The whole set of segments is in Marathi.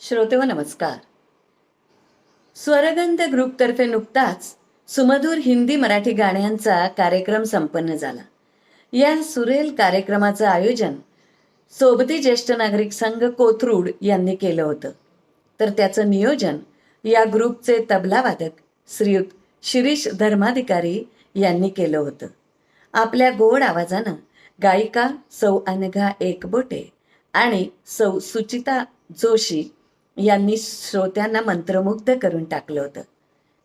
श्रोते नमस्कार. स्वरगंध ग्रुपतर्फे नुकताच सुमधुर हिंदी मराठी गाण्यांचा कार्यक्रम संपन्न झाला. या सुरेल कार्यक्रमाचं आयोजन सोबती ज्येष्ठ नागरिक संघ कोथरूड यांनी केलं होतं. तर त्याचं नियोजन या ग्रुपचे तबलावादक श्रीयुत शिरीष धर्माधिकारी यांनी केलं होतं. आपल्या गोड आवाजानं गायिका सौ अनघा एकबोटे आणि सौ सुचिता जोशी यांनी श्रोत्यांना मंत्रमुग्ध करून टाकलं होतं.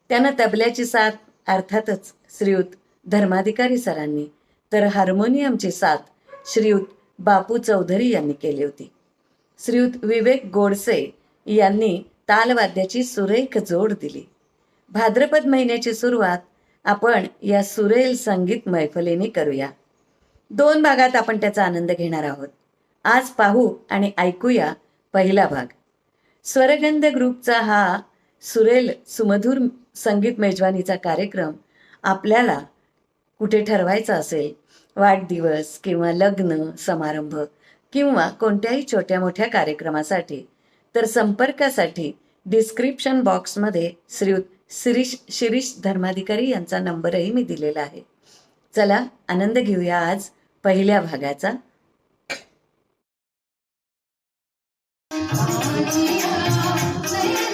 त्यानं तबल्याची साथ अर्थातच श्रीयुत धर्माधिकारी सरांनी तर हार्मोनियमची साथ श्रीयुत बापू चौधरी यांनी केली होती. श्रीयुत विवेक गोडसे यांनी तालवाद्याची सुरेख जोड दिली. भाद्रपद महिन्याची सुरुवात आपण या सुरेल संगीत मैफलीने करूया. दोन भागात आपण त्याचा आनंद घेणार आहोत. आज पाहू आणि ऐकूया पहिला भाग. स्वरगंध ग्रुपचा हा सुरेल सुमधुर संगीत मेजवानीचा कार्यक्रम आपल्याला कुठे ठरवायचा असेल? वाढदिवस किंवा लग्न समारंभ किंवा कोणत्याही छोट्या मोठ्या कार्यक्रमासाठी तर संपर्कासाठी डिस्क्रिप्शन बॉक्समध्ये श्री शिरीष शिरीष धर्माधिकारी यांचा नंबरही मी दिलेला आहे. चला आनंद घेऊया आज पहिल्या भागाचा Thank you.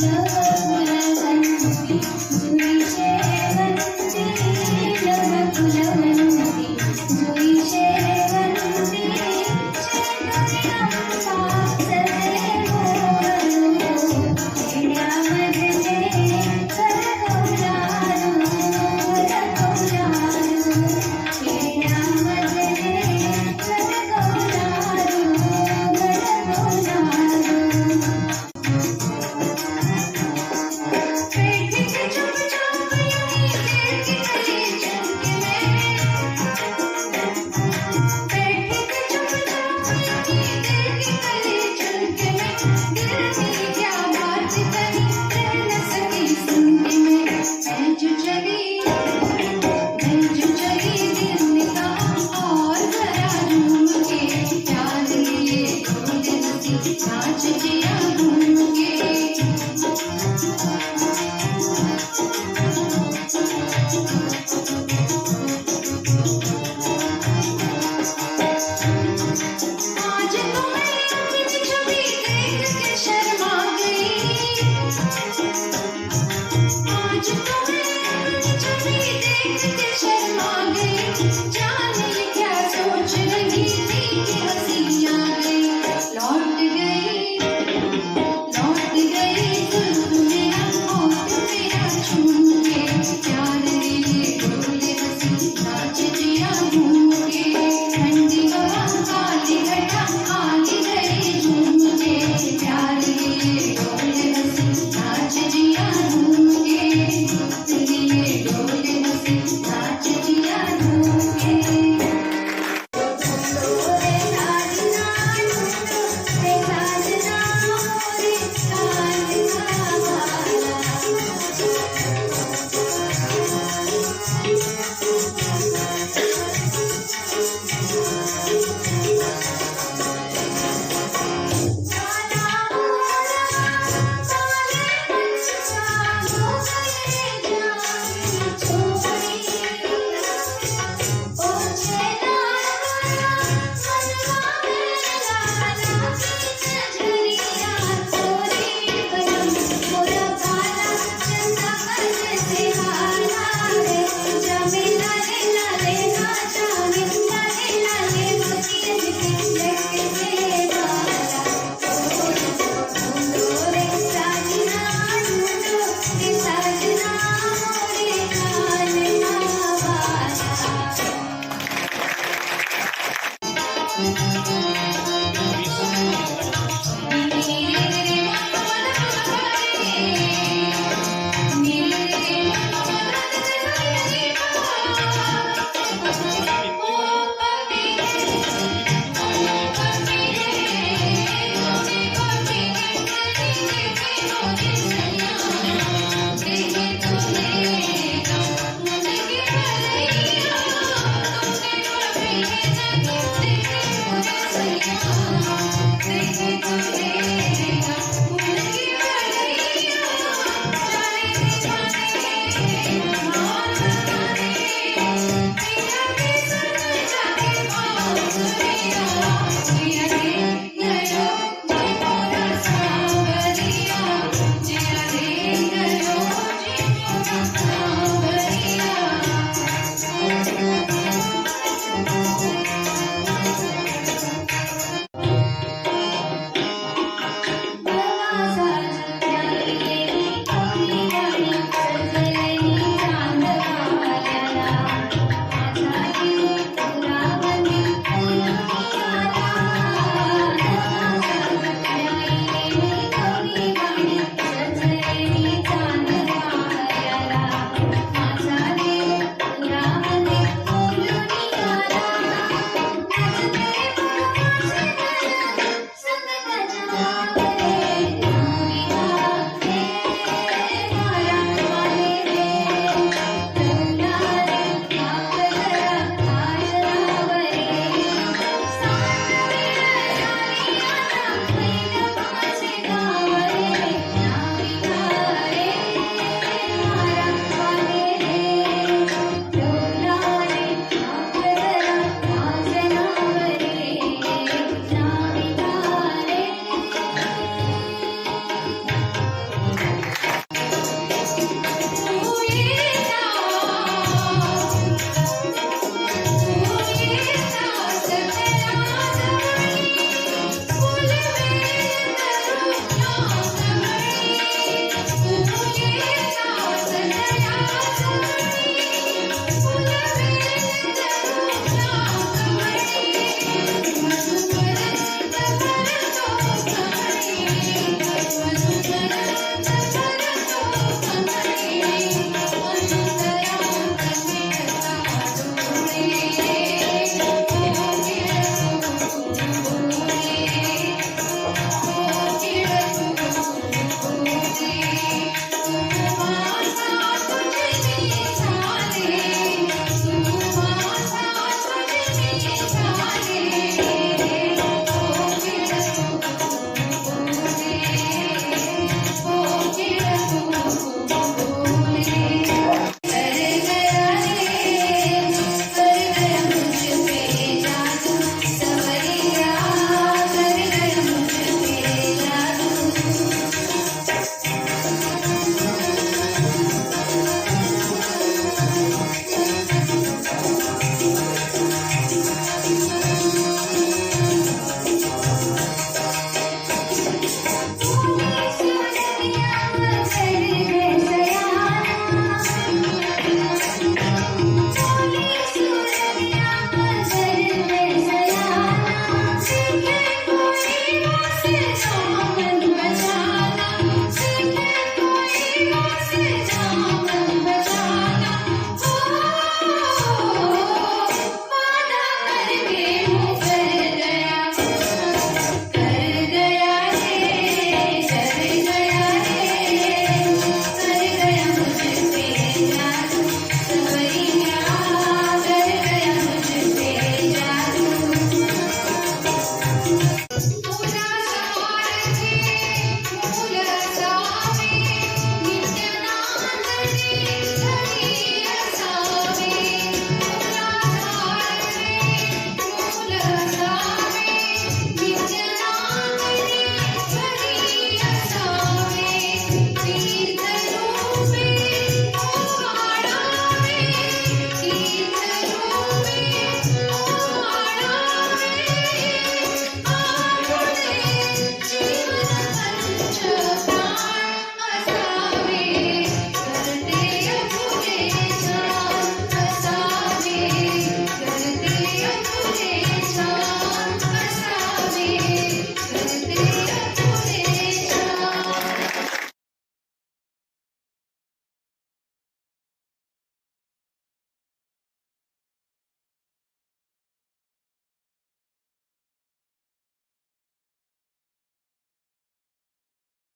Hello.